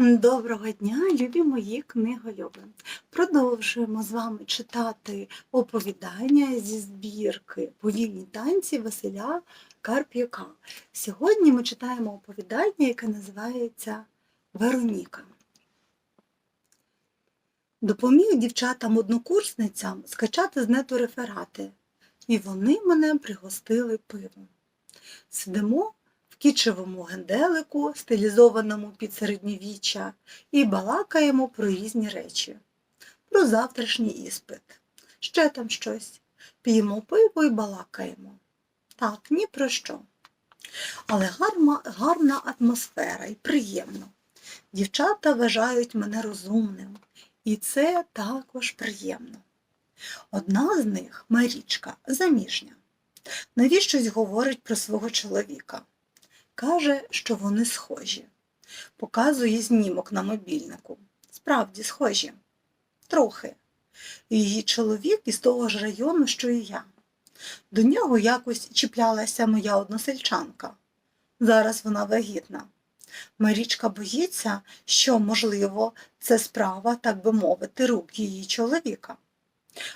Доброго дня, любі мої книголюби. Продовжуємо з вами читати оповідання зі збірки Повільні танці Василя Карп'юка. Сьогодні ми читаємо оповідання, яке називається Вероніка. Допоміг дівчатам-однокурсницям скачати з нету реферати, і вони мене пригостили пивом. Сидимо кічевому генделику, стилізованому під середньовіччя, і балакаємо про різні речі, про завтрашній іспит. Ще там щось. П'ємо пиво і балакаємо. Так, ні про що. Але гарна, гарна атмосфера і приємно. Дівчата вважають мене розумним, і це також приємно. Одна з них, Марічка, заміжня. Навіщось говорить про свого чоловіка. Каже, що вони схожі. Показує знімок на мобільнику. Справді схожі. Трохи. Її чоловік із того ж району, що і я. До нього якось чіплялася моя односельчанка. Зараз вона вагітна. Марічка боїться, що, можливо, це справа, так би мовити, рук її чоловіка.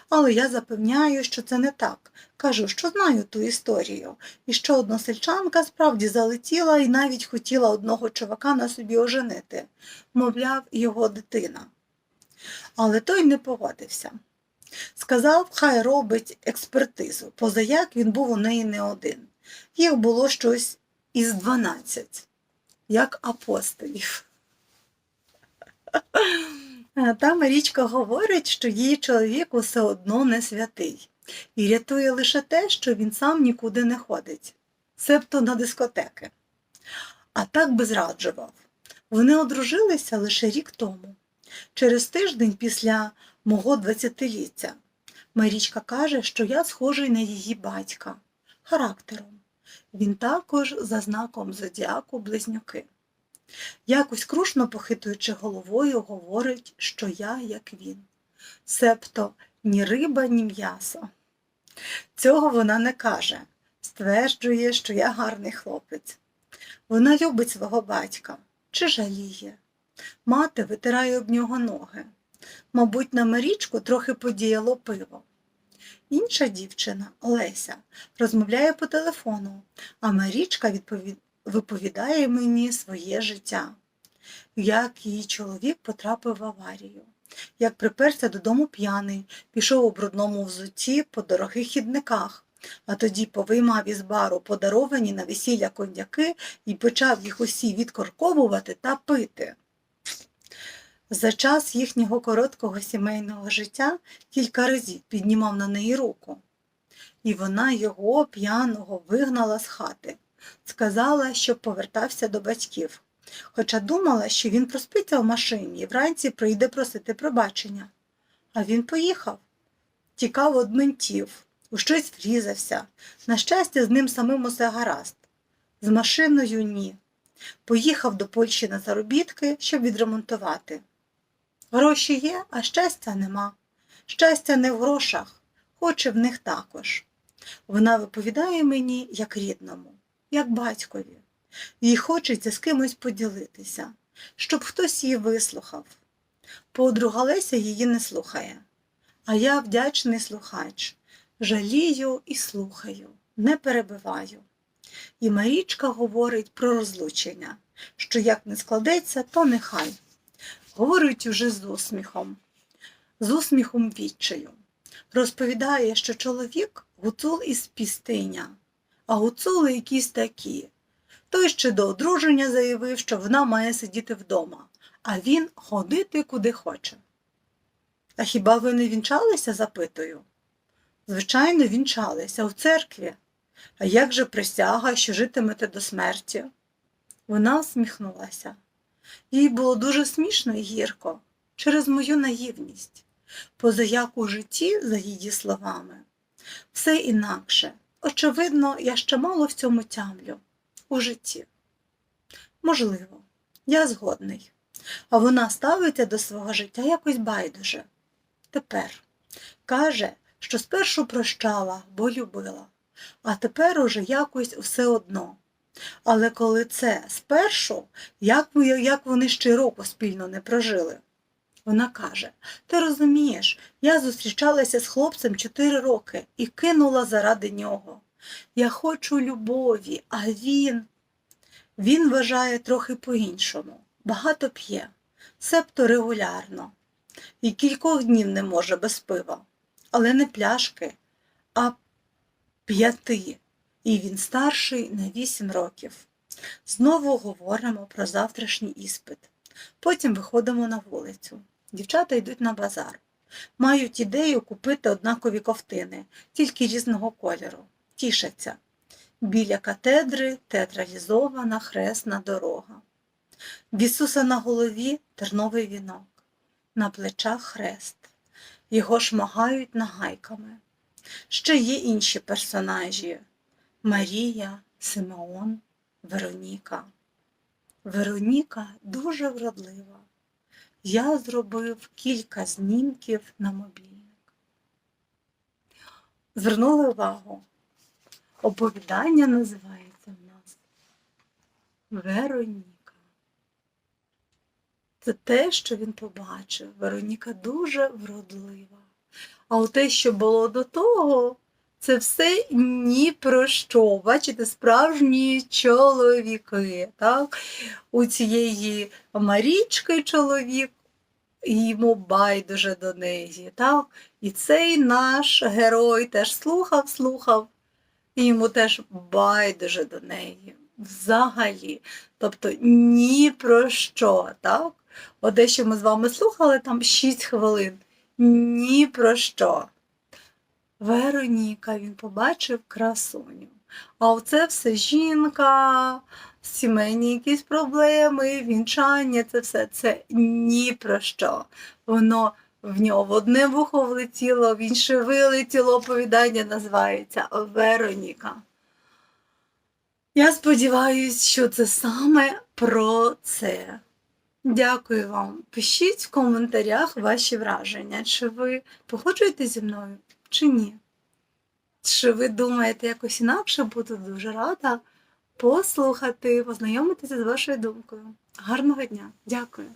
Але я запевняю, що це не так. Кажу, що знаю ту історію, і що односельчанка справді залетіла і навіть хотіла одного чувака на собі оженити, мовляв, його дитина. Але той не погодився. Сказав, хай робить експертизу, позаяк він був у неї не один. Їх було щось із дванадцять, як апостолів. Та Марічка говорить, що її чоловік усе одно не святий, і рятує лише те, що він сам нікуди не ходить, себто на дискотеки. А так би зраджував. Вони одружилися лише рік тому, через тиждень після мого двадцятиліття. Марічка каже, що я схожий на її батька характером. Він також за знаком зодіаку близнюки. Якось крушно похитуючи головою, говорить, що я, як він. Себто ні риба, ні м'ясо. Цього вона не каже, стверджує, що я гарний хлопець. Вона любить свого батька чи жаліє. Мати витирає об нього ноги. Мабуть, на Марічку трохи подіяло пиво. Інша дівчина, Олеся, розмовляє по телефону, а Марічка відповідає виповідає мені своє життя, як її чоловік потрапив в аварію, як приперся додому п'яний, пішов у брудному взутті по дорогих хідниках, а тоді повиймав із бару подаровані на весілля коньяки і почав їх усі відкорковувати та пити. За час їхнього короткого сімейного життя кілька разів піднімав на неї руку, і вона його п'яного вигнала з хати. Сказала, щоб повертався до батьків, хоча думала, що він проспиться в машині і вранці прийде просити пробачення. А він поїхав, тікав від ментів, у щось врізався. На щастя, з ним самим усе гаразд. З машиною ні. Поїхав до Польщі на заробітки, щоб відремонтувати. Гроші є, а щастя нема. Щастя не в грошах, хоче в них також. Вона виповідає мені як рідному як батькові. Їй хочеться з кимось поділитися, щоб хтось її вислухав. Подруга Леся її не слухає, а я вдячний слухач, жалію і слухаю, не перебиваю. І Марічка говорить про розлучення, що як не складеться, то нехай. Говорить уже з усміхом, з усміхом відчаю. Розповідає, що чоловік гуцул із пістиня а гуцули якісь такі. Той ще до одруження заявив, що вона має сидіти вдома, а він ходити куди хоче. А хіба ви не вінчалися? запитую. Звичайно, вінчалися в церкві. А як же присяга, що житимете до смерті? Вона усміхнулася. Їй було дуже смішно і гірко через мою наївність, позаяк у житті, за її словами, все інакше. Очевидно, я ще мало в цьому тямлю у житті. Можливо, я згодний, а вона ставиться до свого життя якось байдуже. Тепер каже, що спершу прощала, бо любила, а тепер уже якось все одно Але коли це спершу, як, як вони ще року спільно не прожили? Вона каже: Ти розумієш, я зустрічалася з хлопцем 4 роки і кинула заради нього. Я хочу любові, а він. Він вважає трохи по-іншому, багато п'є, себто регулярно, і кількох днів не може без пива, але не пляшки, а п'яти. І він старший на вісім років. Знову говоримо про завтрашній іспит. Потім виходимо на вулицю. Дівчата йдуть на базар. Мають ідею купити однакові ковтини, тільки різного кольору. Тішаться. Біля катедри театралізована хресна дорога. В Ісуса на голові терновий вінок, на плечах хрест. Його шмагають нагайками. Ще є інші персонажі Марія, Симеон, Вероніка. Вероніка дуже вродлива. Я зробив кілька знімків на мобільник. Звернули увагу. Оповідання називається в нас Вероніка. Це те, що він побачив. Вероніка дуже вродлива. А те, що було до того, це все ні про що. Бачите, справжні чоловіки. Так? У цієї Марічки чоловік, йому байдуже до неї. Так? І цей наш герой теж слухав, слухав, і йому теж байдуже до неї. Взагалі. Тобто ні про що. Так? От те, що ми з вами слухали, там 6 хвилин. Ні про що. Вероніка, він побачив красуню. А оце все жінка, сімейні якісь проблеми, вінчання, це все це ні про що. Воно в нього в одне вухо влетіло, в інше вилетіло, оповідання називається Вероніка. Я сподіваюся, що це саме про це. Дякую вам. Пишіть в коментарях ваші враження. Чи ви погоджуєтесь зі мною, чи ні? Чи ви думаєте якось інакше, буду дуже рада послухати, познайомитися з вашою думкою. Гарного дня! Дякую!